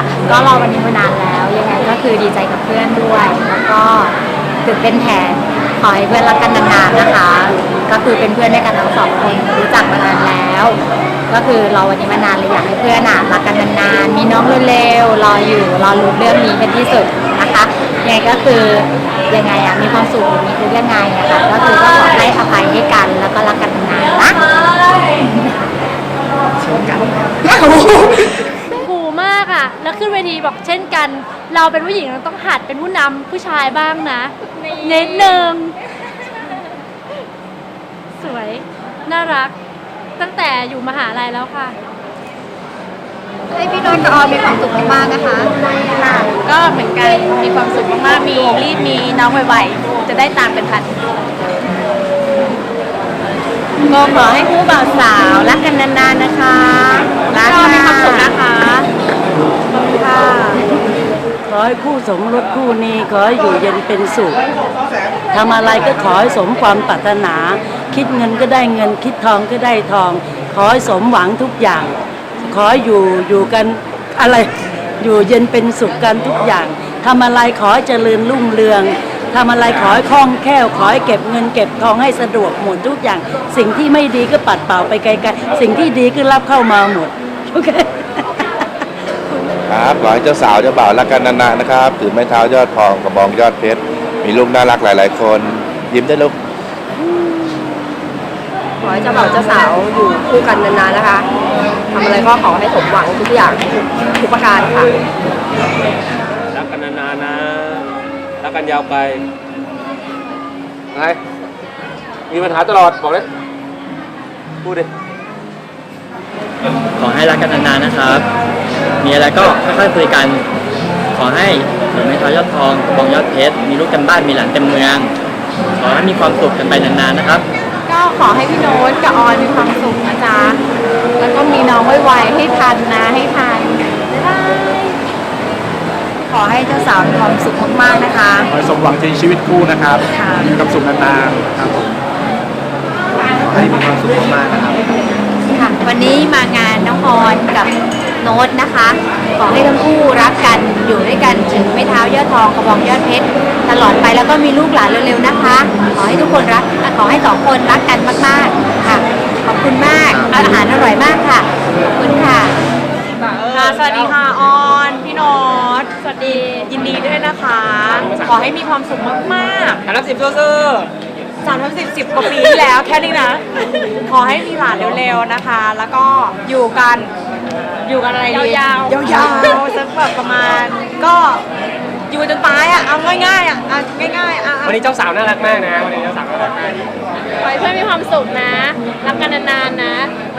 ค่ะก็รอวันนี้มานานแล้ว ยังไงก็คือดีใจกับเพื่อนด้วย แล้วก็ตื่นเต้นแทนขอให้เพื่อนรักกันนานๆนะคะ ก็คือเป็นเพื่อนด้วยกันทั้งสองคนรู้จักมานานแล้ว ก็คือรอวันนี้มานานเลยอยากให้เพื่อนอะรักกันนานๆมีน้องเร็วๆรออยู่รอรู้นเรื่องนี้เป็นที่สุดนะคะยังไงก็คือยังไงอะมีความสุขหรือมีทุกข์ยังไงอะค่ะก็คือก็ขอให้อภัยให้กันแล้วก็รักกันนานๆนะขู่มากอะ แล้วขึ้นเวทีบอกเช่นกัน เราเป็นผู้หญิงเราต้องหัดเป็นผู้นำผู้ชายบ้างนะ เน้นหนึ่งสวย น่ารัก ตั้งแต่อยู่มหาลัยแล้วค่ะ ให้พี่นนท์กับออมมีความสุขมากๆนะคะค่ะก็เหมือนกันมีความสุขมากๆ มีรีบมีน้องไวๆ จะได้ตามกันทัน ก็ขอให้คู่บ่าวสาวรักกันนานๆนะคะรัก ก็มีความสุขนะคะ ขอบคุณค่ะ ขอให้คู่ สมรสคู่นี้ขอให้อยู่เย็นเป็นสุขทำอะไรก็ขอให้สมความปรารถนา คิดเงินก็ได้เงิน คิดทองก็ได้ทอง ขอให้สมหวังทุกอย่าง ขออยู่อยู่กันอะไรอยู่เย็นเป็นสุขกันทุกอย่างทำอะไรขอให้เจริญรุ่งเรืองทำอะไรขอให้คล่องแคล่ว ขอให้เก็บเงินเก็บทองให้สะดวกหมดทุกอย่าง สิ่งที่ไม่ดีก็ปัดเป่าไปไกลๆ สิ่งที่ดีก็รับเข้ามาหมด โอเค ครับขอให้เจ้าสาวเจ้าบ่าวรักกันนานๆนะครับถือไม้เท้ายอดทองกระบองยอดเพชรมีลูกน่ารักหลาย ๆ คน ยิ้มได้ลูกขอให้เจ้าบ่าวเจ้าสาวอยู่คู่กันนานๆนะคะทำอะไรก็ขอให้สมหวังทุกอย่างทุกประการค่ะรักกันนานๆนะรักกันยาวไปไงมีปัญหาตลอดบอกเลยพูดดิขอให้รักกันนานๆนะครับ มีอะไรก็ค่อยๆคุยกัน ขอให้ถือไม้เท้ายอดทองกระบองยอดเพชร มีลูกเต็มบ้านมีหลานเต็มเมือง ขอให้มีความสุขกันไปนานๆนะครับ ก็ขอให้พี่โน้ตกับออยมีความสุขนะจ๊ะ แล้วก็มีน้องไวๆให้ทันนะให้ทันบ๊ายบายขอให้เจ้าสาวมีความสุขมากๆนะคะขอให้สมหวังในชีวิตคู่นะครับมีความสุขนานๆครับผม ให้มีความสุขมากๆนะครับ ค่ะวันนี้มางานน้องออนกับ โน้ตนะคะ ขอให้ทั้งคู่รักกันอยู่ด้วยกันถึงไม่เท้ายอดทองกระบองยอดเพชรตลอดไปแล้วก็มีลูกหลานเร็วๆนะคะ ขอให้ทุกคนรักขอให้สองคนรักกันมากๆค่ะ ขอบคุณมากอาหารอร่อยมากค่ะขอบคุณค่ะค่ะสวัสดีค่ะออนพี่โน้ตสวัสดียินดีด้วยนะคะ ขอให้มีความสุขมากๆสามสิบซื่อสามสิบสิบกว่าปีที่แล้วแค่นี้นะ ขอให้มีหลานเร็วๆนะคะ แล้วก็อยู่กัน อยู่กันอะไรดียาวๆยาวๆสักแบบประมาณ ก็อยู่จนตายอะเอาง่ายๆอะอะง่ายๆอะวันนี้เจ้าสาวน่ารักมากนะวันนี้เจ้าสาวน่ารักมากขอให้เพื่อนมีความสุขนะ รักกันนานๆนะ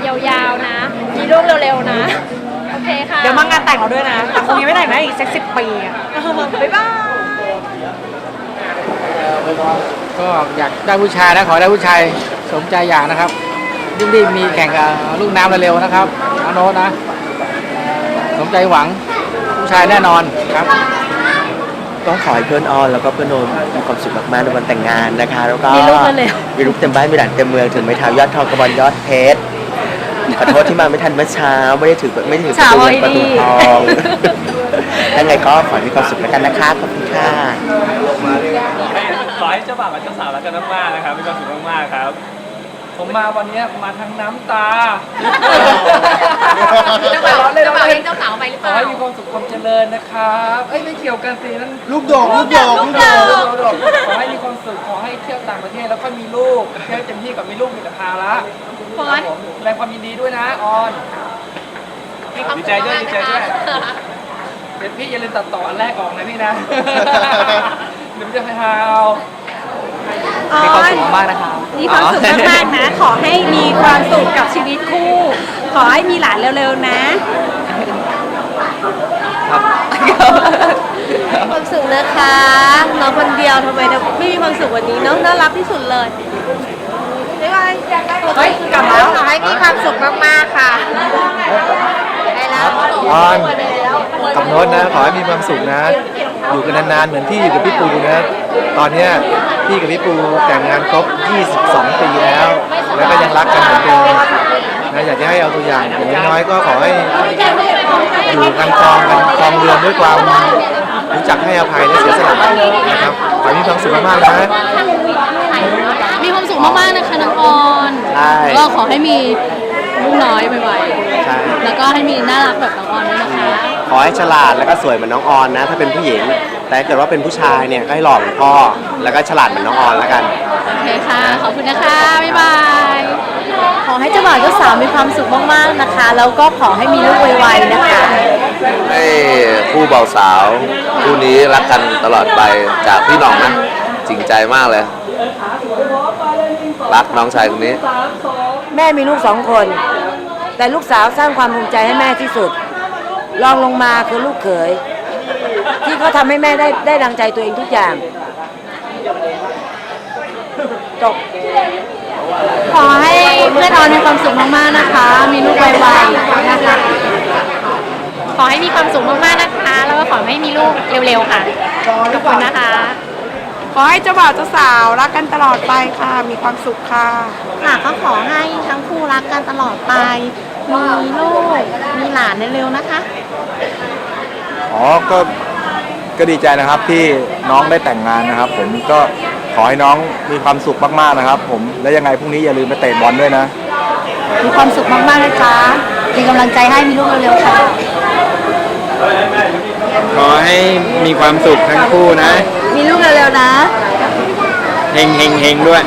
ยาวๆนะ มีลูกเร็วๆนะ โอเคค่ะ เดี๋ยวมางานแต่งเราด้วยนะแต่คงยังไม่แต่งนะอีกสักสิบปีอะบ๊ายบายก็อยากได้ผู้ชายนะขอให้ได้ผู้ชายสมใจอยากนะครับรีบๆมีแข่งกับลูกน้ำเร็วๆนะครับอาโน้ตนะ สมใจหวังผู้ชายแน่นอนครับ ต้องขอให้เพื่อนออนแล้วก็เพื่อนโนมมีความสุขมากๆในวันแต่งงานนะคะ แล้วก็มีลูกเร็วมีลูกเต็มบ้านมีหลานเต็มเมืองถึงไม้เท้ายอดทองกระบอนยอดเพชรขอโทษที่มาไม่ทันเมื่อเช้าไม่ได้ถือไม่ได้ถือประตูเงินประตูทองยังไงก็ขอให้มีความสุขแล้วกันนะคะขอบคุณค่ะขอให้เจ้าบ่าวกับเจ้าสาวรักกันมากๆนะครับมีความสุขมากๆครับ ผมมาวันนี้มาทั้งน้ำตาเจ้าบ่าวเจ้าบ่าวเห็นเจ้าสาวไปหรือขเปอล่า ให้มีความสุขความเจริญนะครับเอ้ยไม่เกี่ยวกันสินั่น ลูกดอกลูกดอกลูกดอกขอให้มีความสุขขอให้เที่ยวต่างประเทศแล้วก็มีลูกเที่ยวเต็มที่กับมีลูกมีแต่ภาระฟอน ครับผมแสดงความยินดีด้วยนะออนมีความดีสุขใจด้วยมากดีๆใจด้วยนะคะเดี๋ยวพี่อย่าลืมตัดต่ออันแรกออกนะพี่นะ เดี๋ยวมันจะฮาว มีความสุขมากนะครับมีความสุขมากๆนะ ขอให้มีความสุขกับชีวิตคู่ ขอให้มีหลานเร็วๆนะความสุขนะคะน้องคนเดียวทำไมไม่มีความสุขวันนี้น้องน่ารักที่สุดเลยบ๊ายบายเฮ้ยกลับแล้วขอให้มีความสุขมากๆค่ะได้แล้วออนกับโน้ตนะ ขอให้มีความสุขนะ อยู่กันนานๆเหมือนพี่อยู่กับพี่ปูนะ ตอนเนี้ยพี่กับพี่ปูแต่งงานครบ 22 ปีแล้ว แล้วก็ยังรักกันเหมือนเดิมนะนะอยากจะให้เอาตัวอย่างอย่างน้อยๆก็ขอให้อยู่กันครองกันครองเรือนด้วยความรู้จักให้อภัยและเสียสละนะครับขอให้มีความสุขมากๆนะมีความสุขมากๆนะคะน้องออนใช่ก็ขอให้มีลูกน้อยไวใช่ๆแล้วก็ให้มีน่ารักแบบน้องออนด้วยนะคะ ขอให้ฉลาดแล้วก็สวยเหมือนน้องออนนะ ถ้าเป็นผู้หญิง แต่ถ้าเกิดว่าเป็นผู้ชายเนี่ยก็ให้หล่อเหมือนพ่อ แล้วก็ฉลาดเหมือนน้องออนแล้วกัน โอเคค่ะ ขอบคุณนะคะ บ๊ายบาย ขอให้เจ้าบ่าวเจ้าสาวมีความสุขมากๆนะคะ แล้วก็ขอให้มีลูกไวๆนะคะ ให้คู่บ่าวสาวคู่นี้รักกันตลอดไปจากพี่หน้องนะจริงใจมากเลย รักน้องชายคนนี้ แม่มีลูกสองคน แต่ลูกสาวสร้างความภูมิใจให้แม่ที่สุด รองลงมาคือลูกเขย ที่เขาทำให้แม่ได้ได้ดังใจตัวเองทุกอย่างจบขอให้เพื่อนออนมีความสุขมากๆนะคะ มีลูกไวๆนะคะขอให้มีความสุขมากๆนะคะ แล้วก็ขอให้มีลูกเร็วๆค่ะขอบคุณนะคะ ขอให้เจ้าบ่าวเจ้าสาวรักกันตลอดไปค่ะ มีความสุขค่ะค่ะก็ขอให้ทั้งคู่รักกันตลอดไป มีลูก มีหลานเร็วๆนะคะ อ๋อก็ ก็ดีใจนะครับที่น้องได้แต่งงานนะครับ ผมก็ขอให้น้องมีความสุขมากๆนะครับ ผมและยังไงพรุ่งนี้อย่าลืมไปเตะบอลด้วยนะ มีความสุขมากๆนะคะเป็นกำลังใจให้มีลูกเร็วๆค่ะขอให้มีความสุขทั้งคู่นะ มีลูกเร็วๆนะ เฮงเฮงเฮงด้วย